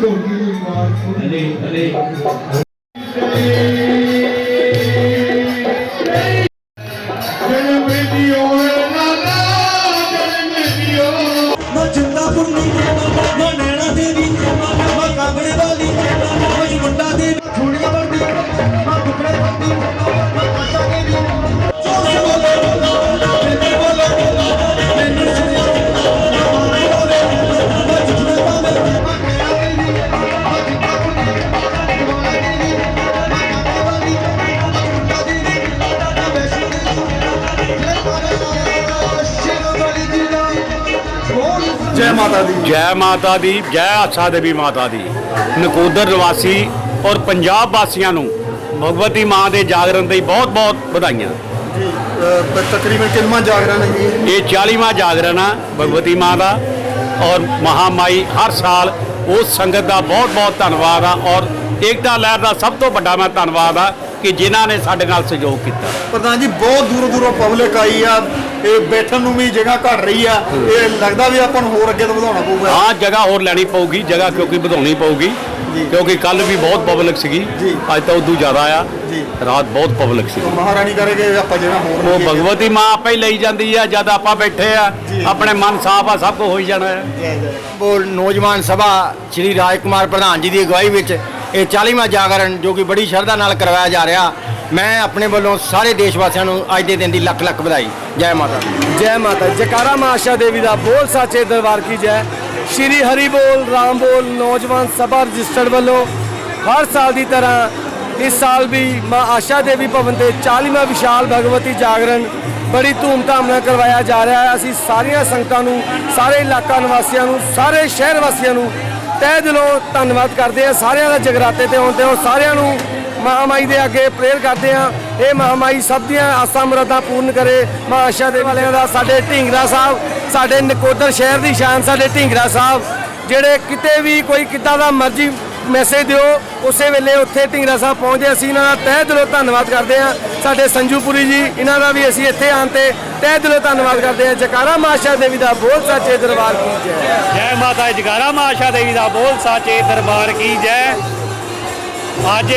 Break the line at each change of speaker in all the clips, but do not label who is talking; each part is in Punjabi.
cùng đi mà đi đi ਜੈ ਮਾਤਾ ਦੀ।
ਜੈ ਮਾਤਾ ਦੀ
ਜੈ ਆਸਾ ਦੇਵੀ ਮਾਤਾ ਦੀ। ਨਕੋਦਰ ਨਿਵਾਸੀ ਔਰ ਪੰਜਾਬ ਵਾਸੀਆਂ ਨੂੰ ਭਗਵਤੀ ਮਾਂ ਦੇ ਜਾਗਰਣ ਦੀ ਬਹੁਤ ਬਹੁਤ ਵਧਾਈਆਂ।
ਜੀ ਤਕਰੀਬਨ ਕਿੰਨਾ ਜਾਗਰਣ ਹੈ
ਇਹ 40ਵਾਂ ਜਾਗਰਣ ਆ ਭਗਵਤੀ ਮਾਂ ਦਾ ਔਰ ਮਹਾਮਾਈ ਹਰ ਸਾਲ ਉਸ ਸੰਗਤ ਦਾ ਬਹੁਤ ਬਹੁਤ ਧੰਨਵਾਦ ਆ ਔਰ ਏਕਤਾ ਲਹਿਰ ਦਾ ਸਭ ਤੋਂ ਵੱਡਾ ਮੈਂ ਧੰਨਵਾਦ ਆ ਕਿ ਜਿਨ੍ਹਾਂ ਨੇ ਸਾਡੇ ਨਾਲ ਸਹਿਯੋਗ ਕੀਤਾ।
ਪ੍ਰਧਾਨ ਜੀ ਬਹੁਤ ਦੂਰੋਂ ਦੂਰੋਂ ਪਬਲਿਕ ਆਈ ਆ। ਇਹ ਬੈਠਣ ਨੂੰ ਵੀ ਜਗ੍ਹਾ ਘਟ ਰਹੀ ਆ। ਇਹ ਲੱਗਦਾ ਵੀ ਆਪਾਂ ਨੂੰ ਹੋਰ ਅੱਗੇ ਤੋਂ ਵਧਾਉਣਾ ਪਊਗਾ।
ਹਾਂ ਜਗ੍ਹਾ ਹੋਰ ਲੈਣੀ ਪਊਗੀ ਜਗ੍ਹਾ ਕਿਉਂਕਿ ਵਧਾਉਣੀ ਪਊਗੀ। ਕਿਉਂਕਿ ਕੱਲ ਵੀ ਬਹੁਤ ਪਬਲਿਕ ਸੀਗੀ। ਅੱਜ ਤਾਂ ਉਦੋਂ ਜ਼ਿਆਦਾ ਆ।
ਜੀ।
ਰਾਤ ਬਹੁਤ ਪਬਲਿਕ ਸੀਗੀ।
ਮਹਾਰਾਣੀ ਕਰੇਗੇ ਆਪਾਂ ਜਿਹੜਾ ਹੋਰ
ਉਹ ਭਗਵਤੀ ਮਾਂ ਆਪੇ ਹੀ ਲਈ ਜਾਂਦੀ ਆ ਜਦ ਆਪਾਂ ਬੈਠੇ ਆ। ਆਪਣੇ ਮਨ ਸਾਫ਼ ਆ ਸਭ ਕੁਝ ਹੋਈ ਜਾਣਾ ਹੈ
ਜੈ ਜੈ
ਬੋਲ ਨੌਜਵਾਨ ਸਭਾ ਸ਼੍ਰੀ ਰਾਜ ਕੁਮਾਰ ਪ੍ਰਧਾਨ ਜੀ ਦੀ ਅਗਵਾਈ ਵਿੱਚ ਇਹ 40ਵਾਂ ਜਾਗਰਣ ਜੋ ਕਿ ਬੜੀ ਸ਼ਰਧਾ ਨਾਲ ਕਰਵਾਇਆ ਜਾ ਰਿਹਾ, ਮੈਂ ਆਪਣੇ ਵੱਲੋਂ ਸਾਰੇ ਦੇਸ਼ ਵਾਸੀਆਂ ਨੂੰ ਅੱਜ ਦੇ ਦਿਨ ਦੀ ਲੱਖ ਲੱਖ ਵਧਾਈ। ਜੈ ਮਾਤਾ
ਜੈ ਮਾਤਾ ਜਕਾਰਾ ਮਾਂ ਆਸ਼ਾ ਦੇਵੀ ਦਾ ਬੋਲ ਸਾਚੇ ਦਰਬਾਰ ਕੀ ਜੈ। ਸ਼੍ਰੀ ਹਰੀ ਬੋਲ, ਰਾਮ ਬੋਲ, ਨੌਜਵਾਨ ਸਭਾ ਰਜਿਸਟਰਡ ਵੱਲੋਂ ਹਰ ਸਾਲ ਦੀ ਤਰ੍ਹਾਂ ਇਸ ਸਾਲ ਵੀ ਮਾਂ ਆਸ਼ਾ ਦੇਵੀ ਭਵਨ ਤੇ 40ਵਾਂ ਵਿਸ਼ਾਲ ਭਗਵਤੀ ਜਾਗਰਣ ਬੜੀ ਧੂਮਧਾਮ ਨਾਲ ਕਰਵਾਇਆ ਜਾ ਰਿਹਾ ਹੈ। ਅਸੀਂ ਸਾਰੀਆਂ ਸੰਗਤਾਂ ਨੂੰ, ਸਾਰੇ ਇਲਾਕਾ ਨਿਵਾਸੀਆਂ ਨੂੰ, ਸਾਰੇ ਸ਼ਹਿਰ ਵਾਸੀਆਂ ਨੂੰ ਤਹਿ ਦਿਲੋਂ ਧੰਨਵਾਦ ਕਰਦੇ ਹਾਂ ਸਾਰਿਆਂ ਦਾ ਜਗਰਾਤੇ ਤੇ ਆਉਣ ਤੇ ਉਹ ਸਾਰਿਆਂ ਨੂੰ ਮਹਾਮਾਈ ਦੇ ਅੱਗੇ ਪ੍ਰੇਅਰ ਕਰਦੇ ਹਾਂ। ਇਹ ਮਹਾਮਾਈ ਸਭ ਦੀਆਂ ਆਸਾਂ ਮੁਰਾਦਾਂ ਪੂਰਨ ਕਰੇ। ਮਾਂ ਆਸ਼ਾ ਦੇ ਵਾਲਿਆਂ ਦਾ, ਸਾਡੇ ਢਿੰਗਰਾ ਸਾਹਿਬ, ਸਾਡੇ ਨਕੋਦਰ ਸ਼ਹਿਰ ਦੀ ਸ਼ਾਨ, ਸਾਡੇ ਢਿੰਗਰਾ ਸਾਹਿਬ, ਜਿਹੜੇ ਕਿਤੇ ਵੀ ਕੋਈ ਕਿੱਦਾਂ ਦਾ ਮਰਜ਼ੀ ਮੈਸੇਜ ਦਿਓ। ਉਸੇ ਵੇਲੇ ਉੱਥੇ ਢਿੰਗਰਾ ਸਾਹਿਬ ਪਹੁੰਚਦੇ ਅਸੀਂ ਇਹਨਾਂ ਦਾ ਤਹਿ ਦਿਲੋਂ ਧੰਨਵਾਦ ਕਰਦੇ ਹਾਂ। ਸਾਡੇ ਸੰਜੂਪੁਰੀ ਜੀ, ਇਹਨਾਂ ਦਾ ਵੀ ਅਸੀਂ ਇੱਥੇ ਆਉਣ ਤੇ ਤਹਿ ਦਿਲੋਂ ਧੰਨਵਾਦ ਕਰਦੇ ਹਾਂ। ਜਕਾਰਾ ਮਾਂ ਦੇਵੀ ਦਾ ਬੋਲ ਸਾਚੇ ਦਰਬਾਰ ਕੀ ਜੈ।
ਜੈ ਮਾਤਾ ਜਕਾਰਾ ਮਾਸ਼ਾ ਦੇਵੀ ਦਾ ਬੋਲ ਸਾਚੇ ਦਰਬਾਰ ਕੀ ਜੈ। ਅੱਜ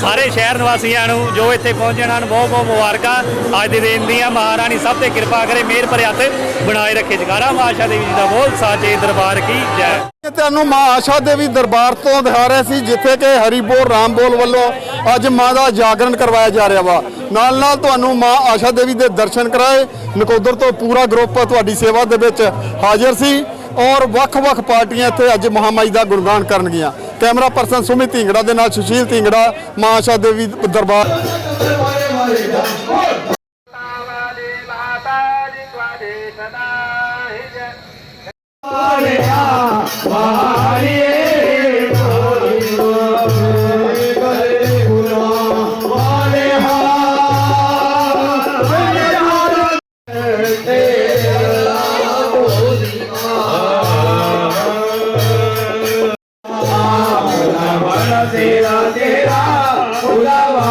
ਸਾਰੇ ਸ਼ਹਿਰ ਨਿਵਾਸੀਆਂ ਨੂੰ ਜੋ ਇੱਥੇ ਪਹੁੰਚੇ ਹਨ ਬਹੁਤ ਬਹੁਤ ਮੁਬਾਰਕਾਂ। ਅੱਜ ਦੇ ਦਿਨ ਦੀਆਂ ਮਹਾਰਾਣੀ ਸਭ ਤੇ ਕਿਰਪਾ ਕਰੇ ਮਿਹਰ ਭਰੇ ਹੱਥ ਬਣਾਏ ਰੱਖੇ। ਜਗਾਰਾ ਮਾਸ਼ਾ ਦੇਵੀ ਜੀ ਦਾ ਬੋਲ, ਸਾਚੇ ਦਰਬਾਰ ਕੀ ਜੈ।
ਇਹ ਤੁਹਾਨੂੰ ਮਾਂ ਆਸ਼ਾ ਦੇਵੀ ਦਰਬਾਰ ਤੋਂ ਦਿਖਾ ਰਹੇ ਸੀ, ਜਿੱਥੇ ਕਿ ਹਰੀ ਬੋਲ ਰਾਮ ਬੋਲ ਵੱਲੋਂ ਅੱਜ ਮਾਂ ਦਾ ਜਾਗਰਣ ਕਰਵਾਇਆ ਜਾ ਰਿਹਾ ਵਾ। ਨਾਲ ਨਾਲ ਤੁਹਾਨੂੰ ਮਾਂ ਆਸ਼ਾ ਦੇਵੀ ਦੇ ਦਰਸ਼ਨ ਕਰਾਏ। ਨਕੋਦਰ ਤੋਂ ਪੂਰਾ ਗਰੁੱਪ ਤੁਹਾਡੀ ਸੇਵਾ ਦੇ ਵਿੱਚ ਹਾਜ਼ਰ ਸੀ। ਔਰ ਵੱਖ-ਵੱਖ ਪਾਰਟੀਆਂ ਇੱਥੇ ਅੱਜ ਮਹਾਮਾਈ ਦਾ ਗੁਣਗਾਨ ਕਰਨਗੀਆਂ। ਕੈਮਰਾ ਪਰਸਨ ਸੁਮਿਤ ਢਿੰਗੜਾ ਦੇ ਨਾਲ ਸੁਸ਼ੀਲ ਢਿੰਗੜਾ ਮਾਸ਼ਾ ਦੇਵੀ ਦਰਬਾਰ।
ਮਾਤਾ